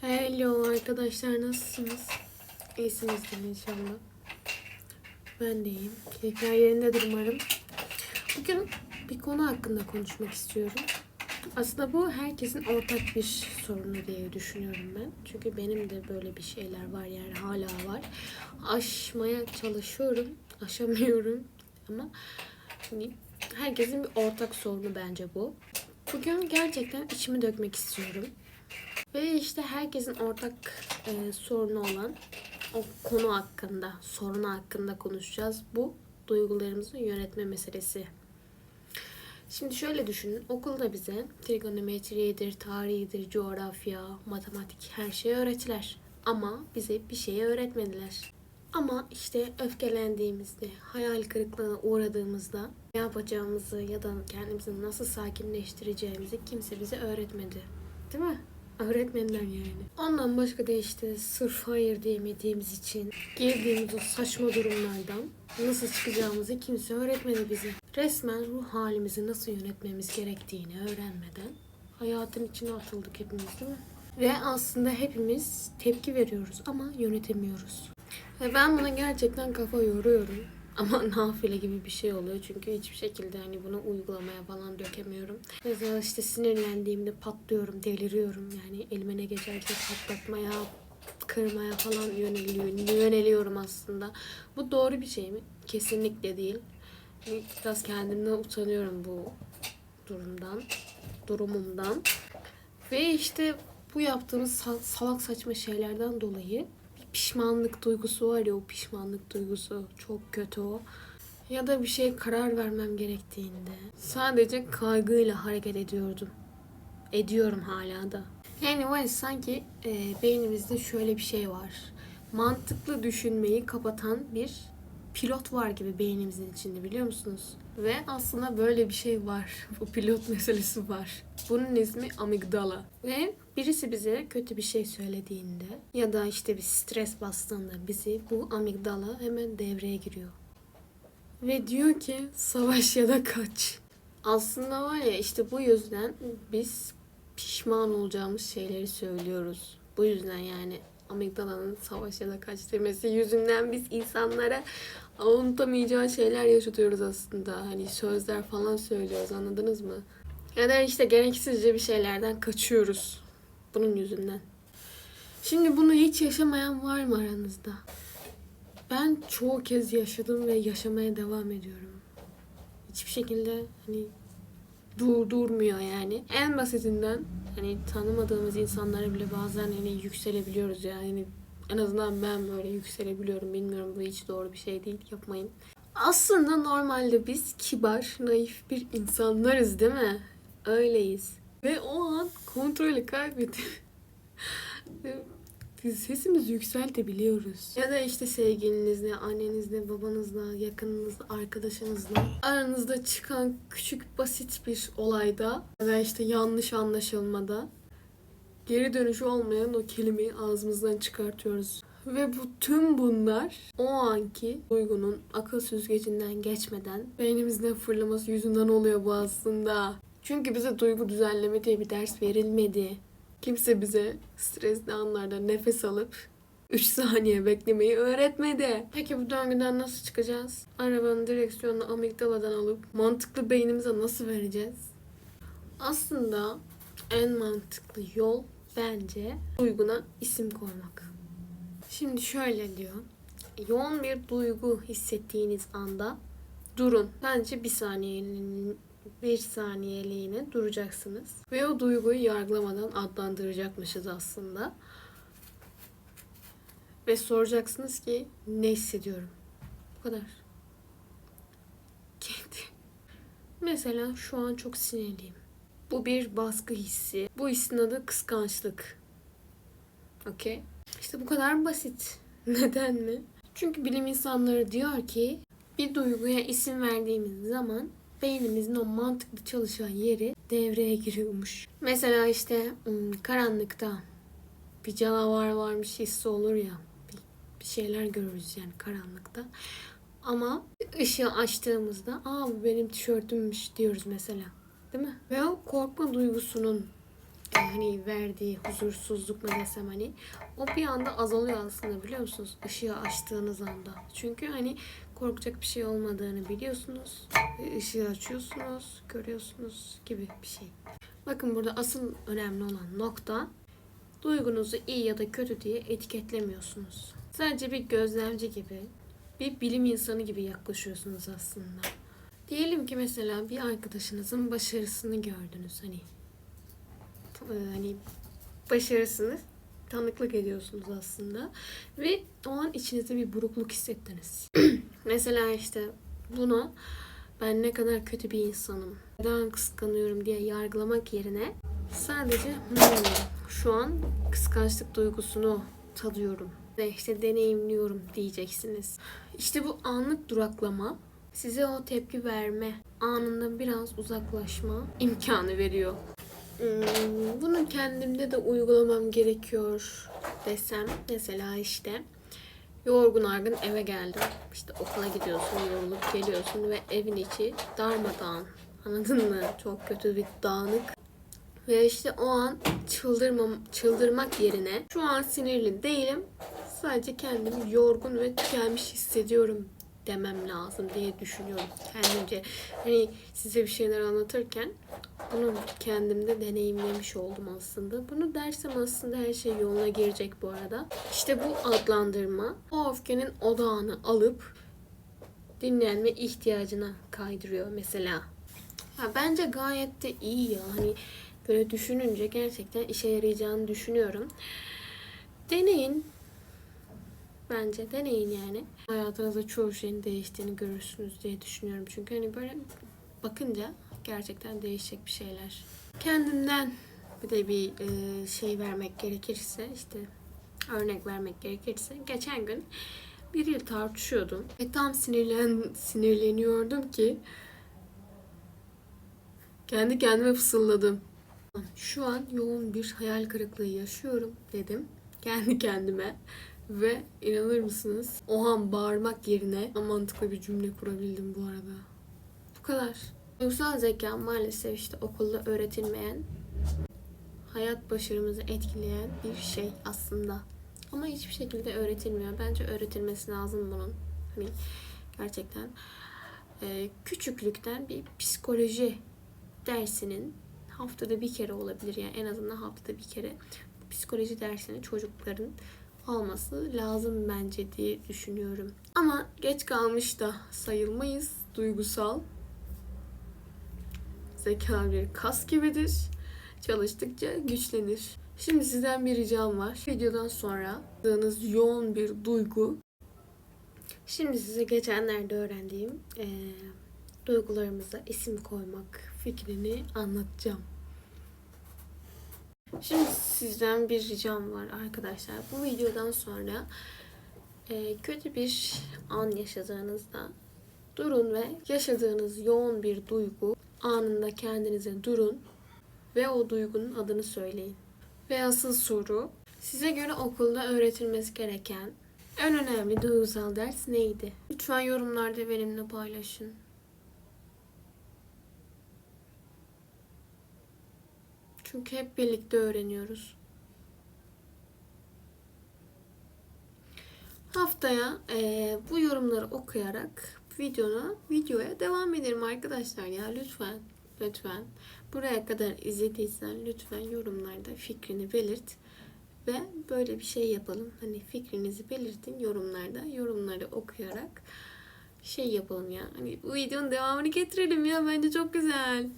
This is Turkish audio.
Hello arkadaşlar nasılsınız? İyisinizdir inşallah. Ben de iyiyim. Keyifler yerindedir umarım. Bugün bir konu hakkında konuşmak istiyorum. Aslında bu herkesin ortak bir sorunu diye düşünüyorum ben. Çünkü benim de böyle bir şeyler var yani hala var. Aşmaya çalışıyorum, aşamıyorum ama hani herkesin bir ortak sorunu bence bu. Bugün gerçekten içimi dökmek istiyorum. Ve işte herkesin ortak e, sorunu olan o konu hakkında, sorunu hakkında konuşacağız. Bu duygularımızı yönetme meselesi. Şimdi şöyle düşünün. Okulda bize trigonometridir, tarihidir, coğrafya, matematik her şeyi öğrettiler. Ama bize bir şeyi öğretmediler. Ama işte öfkelendiğimizde, hayal kırıklığına uğradığımızda ne yapacağımızı ya da kendimizi nasıl sakinleştireceğimizi kimse bize öğretmedi. Değil mi? Öğretmediler yani. Ondan başka da işte sırf hayır diyemediğimiz için girdiğimiz o saçma durumlardan nasıl çıkacağımızı kimse öğretmedi bize. Resmen ruh halimizi nasıl yönetmemiz gerektiğini öğrenmeden hayatın içine atıldık hepimiz değil mi? Ve aslında hepimiz tepki veriyoruz ama yönetemiyoruz. Ve ben buna gerçekten kafa yoruyorum. Ama nafile gibi bir şey oluyor çünkü hiçbir şekilde hani bunu uygulamaya falan dökemiyorum. Mesela işte sinirlendiğimde patlıyorum, deliriyorum. Yani elime ne geçerse patlatmaya, kırmaya falan yöneliyor, yöneliyorum aslında. Bu doğru bir şey mi? Kesinlikle değil. Biraz kendimden utanıyorum bu durumdan, durumumdan. Ve işte bu yaptığımız sa- salak saçma şeylerden dolayı pişmanlık duygusu var ya o pişmanlık duygusu çok kötü o. Ya da bir şeye karar vermem gerektiğinde sadece kaygıyla hareket ediyordum. Ediyorum hala da. Ya sanki e, beynimizde şöyle bir şey var. Mantıklı düşünmeyi kapatan bir pilot var gibi beynimizin içinde biliyor musunuz? Ve aslında böyle bir şey var. Bu pilot meselesi var. Bunun ismi amigdala. Ve birisi bize kötü bir şey söylediğinde ya da işte bir stres bastığında bizi bu amigdala hemen devreye giriyor. Ve diyor ki savaş ya da kaç. Aslında var ya işte bu yüzden biz pişman olacağımız şeyleri söylüyoruz. Bu yüzden yani amigdalanın savaş ya da kaç demesi yüzünden biz insanlara unutamayacağı şeyler yaşatıyoruz aslında. Hani sözler falan söylüyoruz anladınız mı? Ya da işte gereksizce bir şeylerden kaçıyoruz. Bunun yüzünden. Şimdi bunu hiç yaşamayan var mı aranızda? Ben çoğu kez yaşadım ve yaşamaya devam ediyorum. Hiçbir şekilde hani durdurmuyor yani. En basitinden hani tanımadığımız insanlara bile bazen hani yükselebiliyoruz yani. En azından ben böyle yükselebiliyorum. Bilmiyorum bu hiç doğru bir şey değil. Yapmayın. Aslında normalde biz kibar, naif bir insanlarız değil mi? Öyleyiz. Ve o an kontrolü kaybedip biz sesimizi yükseltebiliyoruz. Ya da işte sevgilinizle, annenizle, babanızla, yakınınızla, arkadaşınızla aranızda çıkan küçük basit bir olayda veya işte yanlış anlaşılmada geri dönüşü olmayan o kelimeyi ağzımızdan çıkartıyoruz. Ve bu tüm bunlar o anki duygunun akıl süzgecinden geçmeden beynimizden fırlaması yüzünden oluyor bu aslında. Çünkü bize duygu düzenleme diye bir ders verilmedi. Kimse bize stresli anlarda nefes alıp 3 saniye beklemeyi öğretmedi. Peki bu döngüden nasıl çıkacağız? Arabanın direksiyonunu amigdaladan alıp mantıklı beynimize nasıl vereceğiz? Aslında en mantıklı yol bence duyguna isim koymak. Şimdi şöyle diyor. Yoğun bir duygu hissettiğiniz anda durun. Bence bir saniyenin bir saniyeliğine duracaksınız. Ve o duyguyu yargılamadan adlandıracakmışız aslında. Ve soracaksınız ki ne hissediyorum? Bu kadar. Kendi. Mesela şu an çok sinirliyim. Bu bir baskı hissi. Bu hissin adı kıskançlık. Okey? İşte bu kadar basit. Neden mi? Çünkü bilim insanları diyor ki bir duyguya isim verdiğimiz zaman beynimizin o mantıklı çalışan yeri devreye giriyormuş. Mesela işte karanlıkta bir canavar varmış hissi olur ya. Bir, şeyler görürüz yani karanlıkta. Ama ışığı açtığımızda aa bu benim tişörtümmüş diyoruz mesela. Değil mi? Ve o korkma duygusunun hani verdiği huzursuzluk mu desem hani o bir anda azalıyor aslında biliyor musunuz? Işığı açtığınız anda. Çünkü hani korkacak bir şey olmadığını biliyorsunuz. ve ışığı açıyorsunuz, görüyorsunuz gibi bir şey. Bakın burada asıl önemli olan nokta duygunuzu iyi ya da kötü diye etiketlemiyorsunuz. Sadece bir gözlemci gibi, bir bilim insanı gibi yaklaşıyorsunuz aslında. Diyelim ki mesela bir arkadaşınızın başarısını gördünüz hani. Ee, Hani başarısını tanıklık ediyorsunuz aslında ve o an içinizde bir burukluk hissettiniz. mesela işte bunu ben ne kadar kötü bir insanım, neden kıskanıyorum diye yargılamak yerine sadece "Hmm, şu an kıskançlık duygusunu tadıyorum ve işte deneyimliyorum diyeceksiniz. İşte bu anlık duraklama size o tepki verme anında biraz uzaklaşma imkanı veriyor. Hmm, bunu kendimde de uygulamam gerekiyor desem mesela işte yorgun argın eve geldim. İşte okula gidiyorsun, yorulup geliyorsun ve evin içi darmadağın. Anladın mı? Çok kötü bir dağınık. Ve işte o an çıldırmam, çıldırmak yerine şu an sinirli değilim. Sadece kendimi yorgun ve tükenmiş hissediyorum demem lazım diye düşünüyorum kendimce. Hani size bir şeyler anlatırken bunu kendimde deneyimlemiş oldum aslında. Bunu dersem aslında her şey yoluna girecek bu arada. İşte bu adlandırma o öfkenin odağını alıp dinlenme ihtiyacına kaydırıyor mesela. Ya bence gayet de iyi ya. Hani böyle düşününce gerçekten işe yarayacağını düşünüyorum. Deneyin. Bence deneyin yani. Hayatınızda çoğu şeyin değiştiğini görürsünüz diye düşünüyorum. Çünkü hani böyle bakınca gerçekten değişecek bir şeyler. Kendimden bir de bir e, şey vermek gerekirse işte örnek vermek gerekirse geçen gün biriyle tartışıyordum ve tam sinirlen sinirleniyordum ki kendi kendime fısıldadım. Şu an yoğun bir hayal kırıklığı yaşıyorum dedim kendi kendime. Ve inanır mısınız? O an bağırmak yerine mantıklı bir cümle kurabildim bu arada. Bu kadar. Duygusal zeka maalesef işte okulda öğretilmeyen, hayat başarımızı etkileyen bir şey aslında. Ama hiçbir şekilde öğretilmiyor. Bence öğretilmesi lazım bunun. Hani gerçekten e, küçüklükten bir psikoloji dersinin haftada bir kere olabilir yani en azından haftada bir kere psikoloji dersini çocukların alması lazım bence diye düşünüyorum. Ama geç kalmış da sayılmayız. Duygusal zeka bir kas gibidir. Çalıştıkça güçlenir. Şimdi sizden bir ricam var. Videodan sonra aldığınız yoğun bir duygu. Şimdi size geçenlerde öğrendiğim eee duygularımıza isim koymak fikrini anlatacağım. Şimdi sizden bir ricam var arkadaşlar. Bu videodan sonra e, kötü bir an yaşadığınızda durun ve yaşadığınız yoğun bir duygu anında kendinize durun ve o duygunun adını söyleyin. Ve asıl soru size göre okulda öğretilmesi gereken en önemli duygusal ders neydi? Lütfen yorumlarda benimle paylaşın. Çünkü hep birlikte öğreniyoruz. Haftaya eee, bu yorumları okuyarak videona videoya devam edelim arkadaşlar. Ya lütfen lütfen. Buraya kadar izlediysen lütfen yorumlarda fikrini belirt ve böyle bir şey yapalım. Hani fikrinizi belirtin yorumlarda. Yorumları okuyarak şey yapalım ya. Hani bu videonun devamını getirelim ya. Bence çok güzel.